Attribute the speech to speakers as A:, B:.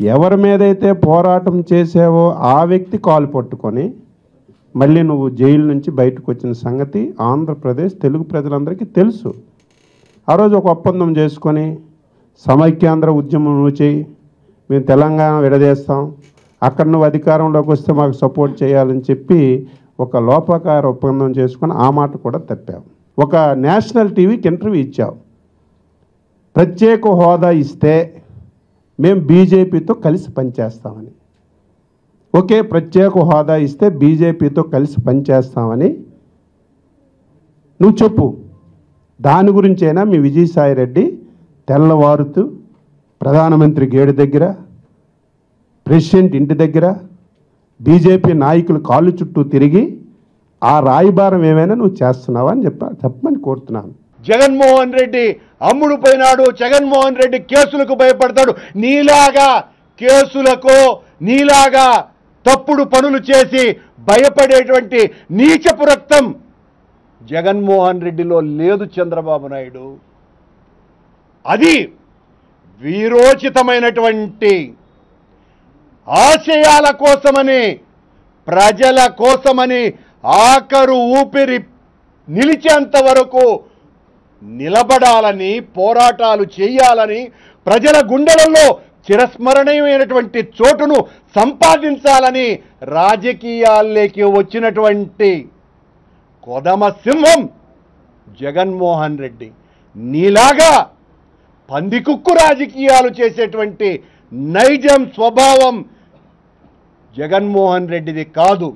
A: ఎవరి మీదైతే పోరాటం చేసావో ఆ వ్యక్తి కాలు పట్టుకొని మళ్ళీ నువ్వు జైలు నుంచి బయటకు వచ్చిన సంగతి ఆంధ్రప్రదేశ్ తెలుగు ప్రజలందరికీ తెలుసు. ఆ రోజు ఒక ఒప్పందం చేసుకొని సమైక్యాంధ్ర ఉద్యమం నువ్వు చేయి మేము తెలంగాణ విడదీస్తాం అక్కడ నువ్వు అధికారంలోకి వస్తే మాకు సపోర్ట్ చేయాలని చెప్పి ఒక లోపకార ఒప్పందం చేసుకొని ఆ మాట కూడా తప్పావు. ఒక నేషనల్ టీవీకి ఇంటర్వ్యూ ఇచ్చావు. ప్రత్యేక హోదా ఇస్తే మేము బీజేపీతో కలిసి పనిచేస్తామని. ఓకే ప్రత్యేక హోదా ఇస్తే బీజేపీతో కలిసి పనిచేస్తామని. నువ్వు చెప్పు. దాని గురించైనా మీ విజయసాయి రెడ్డి తెల్లవారుతూ ప్రధానమంత్రి గేడు దగ్గర ప్రెసిడెంట్ ఇంటి దగ్గర బీజేపీ నాయకులు కాళ్ళు చుట్టూ తిరిగి ఆ రాయబారం ఏమైనా నువ్వు చేస్తున్నావా అని చెప్ప చెప్పమని కోరుతున్నాను.
B: జగన్మోహన్ రెడ్డి అమ్ముడు పోయినాడు జగన్మోహన్ రెడ్డి కేసులకు భయపడతాడు. నీలాగా కేసులకు నీలాగా తప్పుడు పనులు చేసి భయపడేటువంటి నీచపు రక్తం జగన్మోహన్ రెడ్డిలో లేదు చంద్రబాబు నాయుడు. అది వీరోచితమైనటువంటి ఆశయాల కోసమని ప్రజల కోసమని ఆఖరు ఊపిరి నిలిచేంత వరకు నిలబడాలని పోరాటాలు చేయాలని ప్రజల గుండెలలో చిరస్మరణీయమైనటువంటి చోటును సంపాదించాలని రాజకీయాల్లోకి వచ్చినటువంటి కొదమ సింహం జగన్మోహన్ రెడ్డి. నీలాగా పందికుక్కు రాజకీయాలు చేసేటువంటి నైజం స్వభావం జగన్మోహన్ రెడ్డిది కాదు.